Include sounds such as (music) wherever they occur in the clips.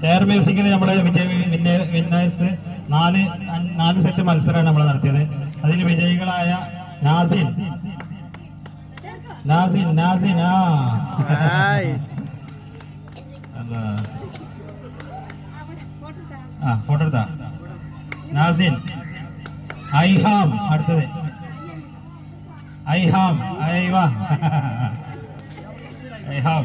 Chair മ്യൂസിക്കിൽ നമ്മുടെ വിജയ winners നാല് അഞ്ച്- നാല് സെറ്റ് മത്സരമാണ് നമ്മൾ നടത്തിയത് അതിൽ വിജയികളായ നാസിൻ നാസിൻ നാസിൻ ആ അല്ലാ. ആ ഫോട്ടോ എടുത്താ നാസിൻ ഐഹാം അടുത്തത് ഐഹാം ഐവാ ഐഹാം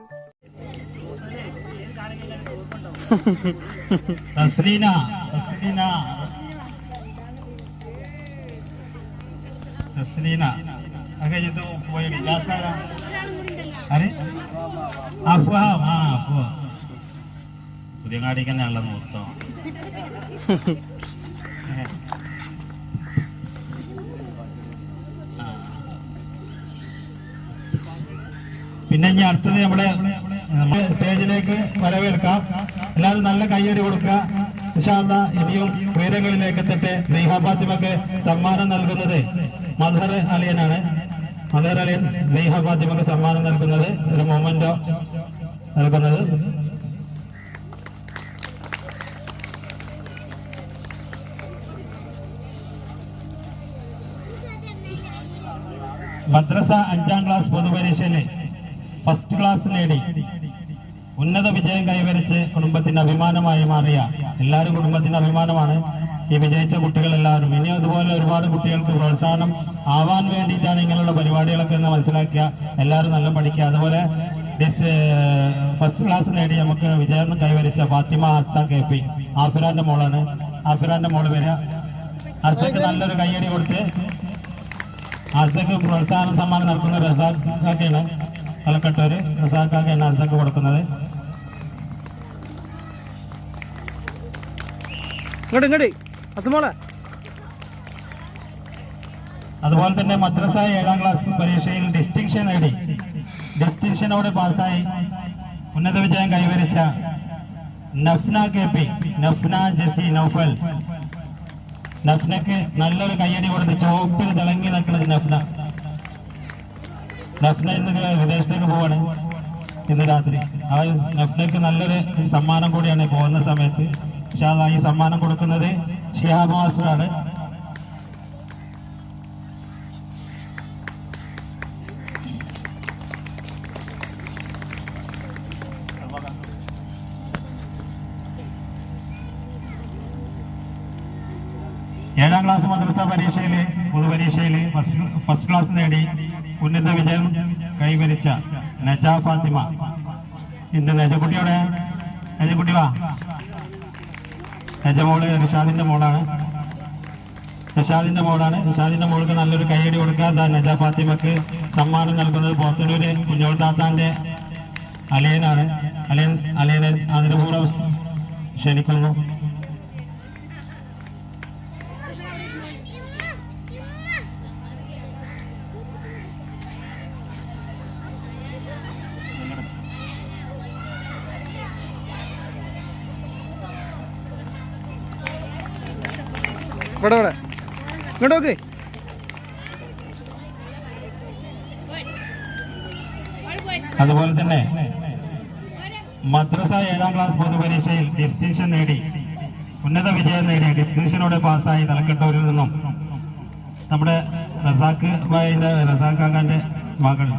(laughs) തസ്ലീന തസ്ലീന തസ്ലീന അത് കഴിഞ്ഞിട്ട് പോയി ലാസ്റ്റ് ആരാ ആര് അഫ്വാം ആ അഫ്വാ പുതിയങ്ങാടിക്ക് തന്നെയാണല്ലോ മൊത്തം ആ. പിന്നെ ഇനി അടുത്തത് നമ്മുടെ നമ്മുടെ സ്റ്റേജിലേക്ക് വരവേൽക്കാം. എല്ലാവരും നല്ല കയ്യടി കൊടുക്കുക. ഇൻഷാല്ല ഇനിയും ഉയരങ്ങളിലേക്ക് എത്തട്ടെ. നെയ്ഹാബാദ്യമൊക്കെ സമ്മാനം നൽകുന്നത് മധർ അലിയനാണ്. മധർ അലിയൻ നെയ്ഹാബാദ്യമൊക്കെ സമ്മാനം നൽകുന്നത് ഒരു മൊമെന്റോ നൽകുന്നത്. മദ്രസ അഞ്ചാം ക്ലാസ് പൊതുപരീക്ഷയിലെ ഫസ്റ്റ് ക്ലാസ് നേടി. ഉന്നത വിജയം കൈവരിച്ച് കുടുംബത്തിന്റെ അഭിമാനമായി മാറിയ എല്ലാവരും കുടുംബത്തിന്റെ അഭിമാനമാണ്. ഈ വിജയിച്ച കുട്ടികൾ എല്ലാവരും ഇനി അതുപോലെ ഒരുപാട് കുട്ടികൾക്ക് പ്രോത്സാഹനം ആവാൻ വേണ്ടിയിട്ടാണ് ഇങ്ങനെയുള്ള പരിപാടികളൊക്കെ എന്ന് മനസ്സിലാക്കുക എല്ലാവരും നല്ല പഠിക്കുക. അതുപോലെ ഫസ്റ്റ് ക്ലാസ് നേടി നമുക്ക് വിജയം കൈവരിച്ച ഫാത്തിമ ഹസ കെ പി ആഫിറാന്റെ മോളാണ്. ആഫിറാന്റെ മോൾ വരിക ഹസക്ക് നല്ലൊരു കയ്യടി കൊടുത്ത് ഹസക്ക് പ്രോത്സാഹന സമ്മാനം നടത്തുന്ന റസാഖാക്കാണ്. കലക്കട്ടൂര് റസാഖാക്കാണ് ഹസക്ക് കൊടുക്കുന്നത്. ഇങ്ങോട്ട് ഇങ്ങോട്ട് അസുമോളെ. അതുപോലെ തന്നെ മദ്രസ ഏഴാം ക്ലാസ് പരീക്ഷയിൽ ഡിസ്റ്റിങ്ഷൻ നേടി ഡിസ്റ്റിങ്ഷനോടെ പാസ്സായി. ഉന്നത വിജയം കൈവരിച്ച നഫ്ന കെ പി നഫ്ന ജസി നൗഫൽ. നഫ്നക്ക് നല്ലൊരു കയ്യടി കൊടുത്ത് ചോപ്പിൽ തിളങ്ങി നിൽക്കുന്നത് നഫ്ന. നഫ്ന ഇന്ന് വിദേശത്തേക്ക് പോവാണ് ഇന്ന് രാത്രി. ആ നഫ്നക്ക് നല്ലൊരു സമ്മാനം കൂടിയാണ് പോകുന്ന സമയത്ത്. ഈ സമ്മാനം കൊടുക്കുന്നത് ഷിഹാബ് മാസ്റ്ററാണ്. ഏഴാം ക്ലാസ് മദ്രസ പരീക്ഷയിൽ പൊതുപരീക്ഷയിൽ ഫസ്റ്റ് ക്ലാസ് നേടി ഉന്നത വിജയം കൈവരിച്ച നജ ഫാത്തിമ. ഇന്ന് നജക്കുട്ടിയോടെ? നജകുട്ടി വാ. നജമോൾ നിഷാദിന്റെ മോളാണ്. നിഷാദിന്റെ മോളാണ്. നിഷാദിന്റെ മോൾക്ക് നല്ലൊരു കൈയടി കൊടുക്കുക ദാ നജ ഫാത്തിമക്ക് സമ്മാനം നൽകുന്നത് പോത്തനൂര് കുഞ്ഞോൾ താത്താന്റെ അലയനാണ്. അലയൻ അലയനെ അതിനുപൂർവം ക്ഷണിക്കുന്നു. ഇവിടെ ഇവിടെ. ഇങ്ങോട്ട് നോക്ക്. അതുപോലെ തന്നെ മദ്രസ ഏഴാം ക്ലാസ് പൊതുപരീക്ഷയിൽ ഡിസ്റ്റിങ്ഷൻ നേടി. ഉന്നത വിജയം നേടി. ഡിസ്റ്റിങ്ഷനോടെ പാസ്സായി തലക്കെട്ടൂരിൽ നിന്നും നമ്മുടെ റസാഖ് ഭായിന്റെ റസാഖ് കാക്കാന്റെ മകൾ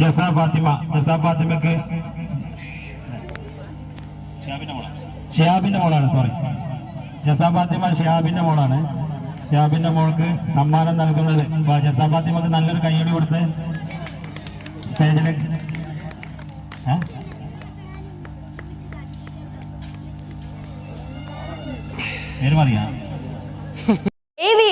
ജസ ഫാത്തിമ. ജസ ഫാത്തിമക്ക് ഷിയാബിന്റെ മോളാണ് സോറി ജസാബാത്തിമ ഷിയാബിന്റെ മോളാണ്. ഷിയാബിന്റെ മോൾക്ക് സമ്മാനം നൽകുന്നത്. ജസാബാത്തിമക്ക് നല്ലൊരു കൈയടി കൊടുത്ത് സ്റ്റേജിലേക്ക്? പേര് പറയാ.